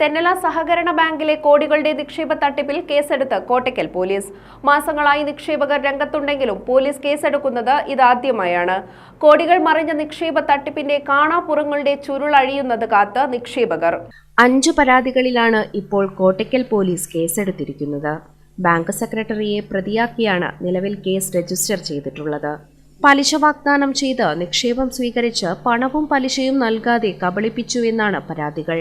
തെന്നല സഹകരണ ബാങ്കിലെ കോടികളുടെ നിക്ഷേപ തട്ടിപ്പിൽ കേസെടുത്ത് കോട്ടയ്ക്കൽ പോലീസ്. മാസങ്ങളായി നിക്ഷേപകർ രംഗത്തുണ്ടെങ്കിലും പോലീസ് കേസെടുക്കുന്നത് ഇതാദ്യമായാണ്. കോടികൾ മറിഞ്ഞ നിക്ഷേപ തട്ടിപ്പിന്റെ കാണാപ്പുറങ്ങളുടെ ചുരുളഴിയുന്നത് കാത്ത് നിക്ഷേപകർ. അഞ്ചു പരാതികളിലാണ് ഇപ്പോൾ കോട്ടയ്ക്കൽ പോലീസ് കേസെടുത്തിരിക്കുന്നത്. ബാങ്ക് സെക്രട്ടറിയെ പ്രതിയാക്കിയാണ് നിലവിൽ കേസ് രജിസ്റ്റർ ചെയ്തിട്ടുള്ളത്. പലിശ വാഗ്ദാനം ചെയ്ത് നിക്ഷേപം സ്വീകരിച്ച് പണവും പലിശയും നൽകാതെ കബളിപ്പിച്ചുവെന്നാണ് പരാതികൾ.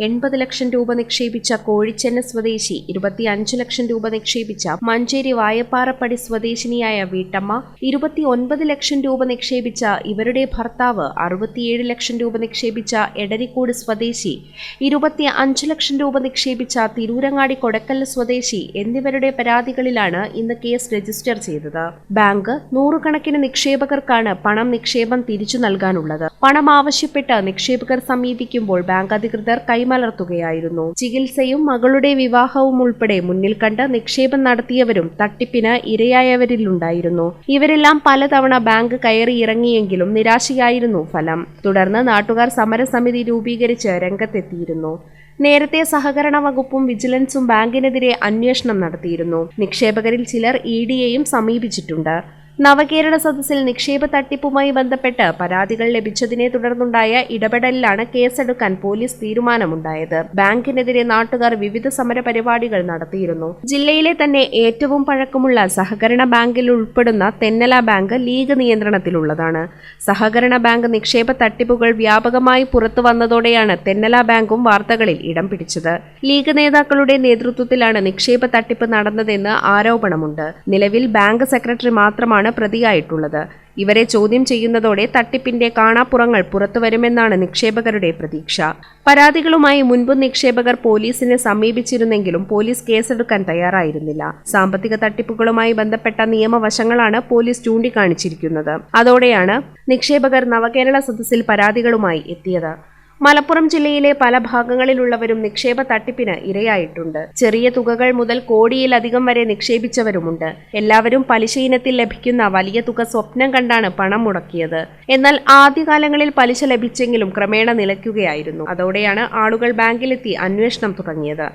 എൺപത് ലക്ഷം രൂപ നിക്ഷേപിച്ച കോഴിച്ചെന്ന സ്വദേശി ഇരുപത്തിയഞ്ച് ലക്ഷം രൂപ നിക്ഷേപിച്ച മഞ്ചേരി വായപ്പാറപ്പടി സ്വദേശിനിയായ വീട്ടമ്മ ഇരുപത്തി ഒൻപത് ലക്ഷം രൂപ നിക്ഷേപിച്ച ഇവരുടെ ഭർത്താവ് അറുപത്തിയേഴ് ലക്ഷം രൂപ നിക്ഷേപിച്ച എടരിക്കോട് സ്വദേശി ഇരുപത്തി അഞ്ച് ലക്ഷം രൂപ നിക്ഷേപിച്ച തിരൂരങ്ങാടി കൊടക്കല്ല് സ്വദേശി എന്നിവരുടെ പരാതികളിലാണ് ഇന്ന് കേസ് രജിസ്റ്റർ ചെയ്തത്. ബാങ്ക് നൂറുകണക്കിന് നിക്ഷേപകർക്കാണ് പണം നിക്ഷേപം തിരിച്ചു നൽകാനുള്ളത്. പണം ആവശ്യപ്പെട്ട് നിക്ഷേപകർ സമീപിക്കുമ്പോൾ ബാങ്ക് അധികൃതർ കൈമലർത്തുകയായിരുന്നു. ചികിത്സയും മകളുടെ വിവാഹവും ഉൾപ്പെടെ മുന്നിൽ കണ്ട് നിക്ഷേപം നടത്തിയവരും തട്ടിപ്പിന് ഇരയായവരിലുണ്ടായിരുന്നു. ഇവരെല്ലാം പലതവണ ബാങ്ക് കയറി ഇറങ്ങിയെങ്കിലും നിരാശയായിരുന്നു ഫലം. തുടർന്ന് നാട്ടുകാർ സമരസമിതി രൂപീകരിച്ച് രംഗത്തെത്തിയിരുന്നു. നേരത്തെ സഹകരണ വകുപ്പും വിജിലൻസും ബാങ്കിനെതിരെ അന്വേഷണം നടത്തിയിരുന്നു. നിക്ഷേപകരിൽ ചിലർ ഇ ഡിയെയും സമീപിച്ചിട്ടുണ്ട്. നവകേരള സദസ്സിൽ നിക്ഷേപ തട്ടിപ്പുമായി ബന്ധപ്പെട്ട് പരാതികൾ ലഭിച്ചതിനെ തുടർന്നുണ്ടായ ഇടപെടലിലാണ് കേസെടുക്കാൻ പോലീസ് തീരുമാനമുണ്ടായത്. ബാങ്കിനെതിരെ നാട്ടുകാർ വിവിധ സമര പരിപാടികൾ നടത്തിയിരുന്നു. ജില്ലയിലെ തന്നെ ഏറ്റവും പഴക്കമുള്ള സഹകരണ ബാങ്കിൽ ഉൾപ്പെടുന്ന തെന്നല ബാങ്ക് ലീഗ് നിയന്ത്രണത്തിലുള്ളതാണ്. സഹകരണ ബാങ്ക് നിക്ഷേപ തട്ടിപ്പുകൾ വ്യാപകമായി പുറത്തു വന്നതോടെയാണ് തെന്നല ബാങ്കും വാർത്തകളിൽ ഇടം പിടിച്ചത്. ലീഗ് നേതാക്കളുടെ നേതൃത്വത്തിലാണ് നിക്ഷേപ തട്ടിപ്പ് നടന്നതെന്ന് ആരോപണമുണ്ട്. നിലവിൽ ബാങ്ക് സെക്രട്ടറി മാത്രമാണ് പ്രതിയായിട്ടുള്ളത്. ഇവരെ ചോദ്യം ചെയ്യുന്നതോടെ തട്ടിപ്പിന്റെ കാണാപ്പുറങ്ങൾ പുറത്തുവരുമെന്നാണ് നിക്ഷേപകരുടെ പ്രതീക്ഷ. പരാതികളുമായി മുൻപ് നിക്ഷേപകർ പോലീസിനെ സമീപിച്ചിരുന്നെങ്കിലും പോലീസ് കേസെടുക്കാൻ തയ്യാറായിരുന്നില്ല. സാമ്പത്തിക തട്ടിപ്പുകളുമായി ബന്ധപ്പെട്ട നിയമവശങ്ങളാണ് പോലീസ് ചൂണ്ടിക്കാണിച്ചിരിക്കുന്നത്. അതോടെയാണ് നിക്ഷേപകർ നവകേരള സദസ്സിൽ പരാതികളുമായി എത്തിയത്. മലപ്പുറം ജില്ലയിലെ പല ഭാഗങ്ങളിലുള്ളവരും നിക്ഷേപ തട്ടിപ്പിന് ഇരയായിട്ടുണ്ട്. ചെറിയ തുകകൾ മുതൽ കോടിയിലധികം വരെ നിക്ഷേപിച്ചവരുമുണ്ട്. എല്ലാവരും പലിശ ഇനത്തിൽ ലഭിക്കുന്ന വലിയ തുക സ്വപ്നം കണ്ടാണ് പണം മുടക്കിയത്. എന്നാൽ ആദ്യകാലങ്ങളിൽ പലിശ ലഭിച്ചെങ്കിലും ക്രമേണ നിലയ്ക്കുകയായിരുന്നു. അതോടെയാണ് ആളുകൾ ബാങ്കിലെത്തി അന്വേഷണം തുടങ്ങിയത്.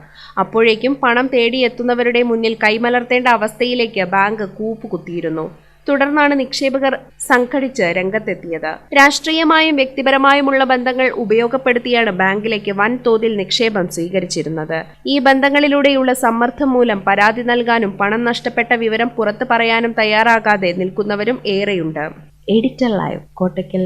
അപ്പോഴേക്കും പണം തേടിയെത്തുന്നവരുടെ മുന്നിൽ കൈമലർത്തേണ്ട അവസ്ഥയിലേക്ക് ബാങ്ക് കൂപ്പുകുത്തിയിരുന്നു. തുടർന്നാണ് നിക്ഷേപകർ സംഘടിച്ച് രംഗത്തെത്തിയത്. രാഷ്ട്രീയമായും വ്യക്തിപരമായുമുള്ള ബന്ധങ്ങൾ ഉപയോഗപ്പെടുത്തിയാണ് ബാങ്കിലേക്ക് വൻതോതിൽ നിക്ഷേപം സ്വീകരിച്ചിരുന്നത്. ഈ ബന്ധങ്ങളിലൂടെയുള്ള സമ്മർദ്ദം മൂലം പരാതി നൽകാനും പണം നഷ്ടപ്പെട്ട വിവരം പുറത്തു പറയാനും തയ്യാറാകാതെ നിൽക്കുന്നവരും ഏറെയുണ്ട്. Editor live Kottakkal